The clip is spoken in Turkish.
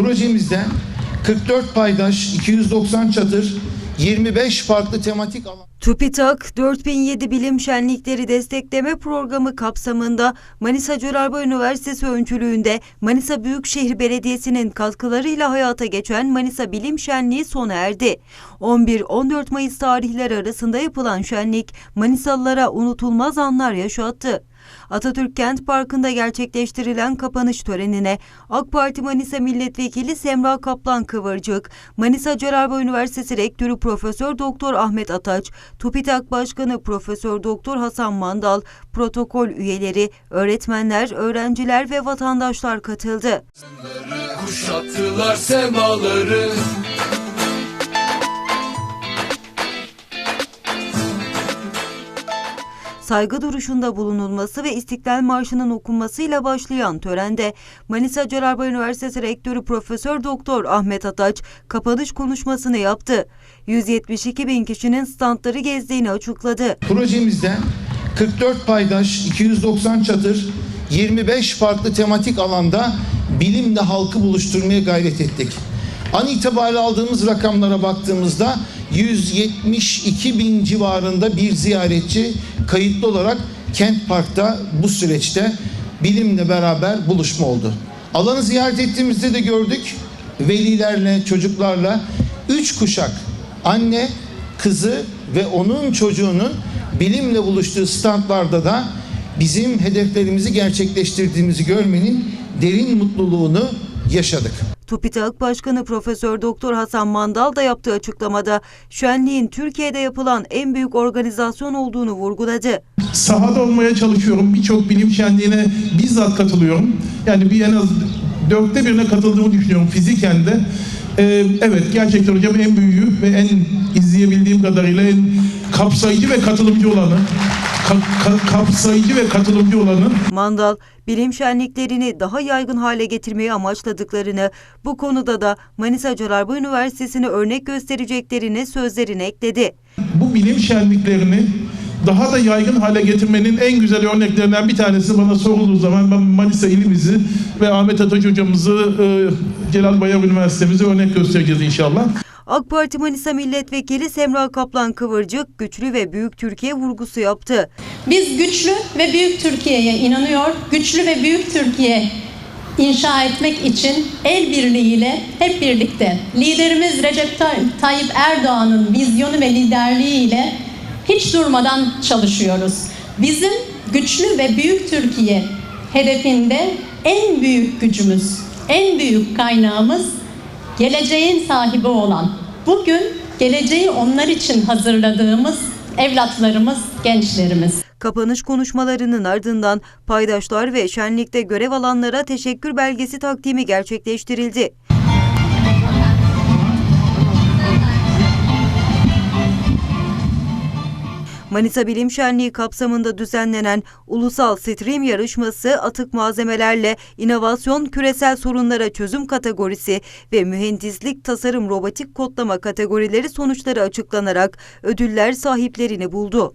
Projemizde 44 paydaş, 290 çadır, 25 farklı tematik alan TÜBİTAK 4007 Bilim Şenlikleri Destekleme Programı kapsamında Manisa Colarba Üniversitesi öncülüğünde Manisa Büyükşehir Belediyesi'nin katkılarıyla hayata geçen Manisa Bilim Şenliği sona erdi. 11-14 Mayıs tarihleri arasında yapılan şenlik Manisalılara unutulmaz anlar yaşattı. Atatürk Kent Parkı'nda gerçekleştirilen kapanış törenine AK Parti Manisa Milletvekili Semra Kaplan Kıvırcık, Manisa Colarba Üniversitesi Rektörü Profesör Doktor Ahmet Ataç, TÜBİTAK Başkanı Profesör Doktor Hasan Mandal, protokol üyeleri, öğretmenler, öğrenciler ve vatandaşlar katıldı. Kuşattılar semaları saygı duruşunda bulunulması ve İstiklal Marşı'nın okunmasıyla başlayan törende Manisa Colarba Üniversitesi Rektörü Profesör Doktor Ahmet Ataç kapanış konuşmasını yaptı. 172 bin kişinin standları gezdiğini açıkladı. Projemizde 44 paydaş, 290 çadır, 25 farklı tematik alanda bilimle halkı buluşturmaya gayret ettik. An itibariyle aldığımız rakamlara baktığımızda 172 bin civarında bir ziyaretçi kayıtlı olarak Kent Park'ta bu süreçte bilimle beraber buluşma oldu. Alanı ziyaret ettiğimizde de gördük velilerle, çocuklarla üç kuşak anne, kızı ve onun çocuğunun bilimle buluştuğu standlarda da bizim hedeflerimizi gerçekleştirdiğimizi görmenin derin mutluluğunu yaşadık. TÜBİTAK Başkanı Profesör Doktor Hasan Mandal da yaptığı açıklamada şenliğin Türkiye'de yapılan en büyük organizasyon olduğunu vurguladı. sahada olmaya çalışıyorum. Birçok bilim şenliğine bizzat katılıyorum. Yani bir en az dörtte birine katıldığımı düşünüyorum fiziken de. Ee, evet gerçekten hocam en büyüğü ve en izleyebildiğim kadarıyla en kapsayıcı ve katılımcı olanı. Ka- ka- kapsayıcı ve katılımcı olanı. Mandal, bilim şenliklerini daha yaygın hale getirmeyi amaçladıklarını, bu konuda da Manisa Colarba Üniversitesi'ni örnek göstereceklerini sözlerine ekledi. Bu bilim şenliklerini daha da yaygın hale getirmenin en güzel örneklerinden bir tanesi bana sorulduğu zaman ben Manisa ilimizi ve Ahmet Ataç hocamızı e, Celal Bayar Üniversitemizi örnek göstereceğiz inşallah. AK Parti Manisa Milletvekili Semra Kaplan Kıvırcık, güçlü ve büyük Türkiye vurgusu yaptı. Biz güçlü ve büyük Türkiye'ye inanıyor, güçlü ve büyük Türkiye inşa etmek için el birliğiyle hep birlikte liderimiz Recep Tay- Tayyip Erdoğan'ın vizyonu ve liderliğiyle hiç durmadan çalışıyoruz. Bizim güçlü ve büyük Türkiye hedefinde en büyük gücümüz, en büyük kaynağımız geleceğin sahibi olan, bugün geleceği onlar için hazırladığımız evlatlarımız, gençlerimiz. Kapanış konuşmalarının ardından paydaşlar ve şenlikte görev alanlara teşekkür belgesi takdimi gerçekleştirildi. Manisa Bilim Şenliği kapsamında düzenlenen Ulusal Stream Yarışması atık malzemelerle inovasyon küresel sorunlara çözüm kategorisi ve mühendislik tasarım robotik kodlama kategorileri sonuçları açıklanarak ödüller sahiplerini buldu.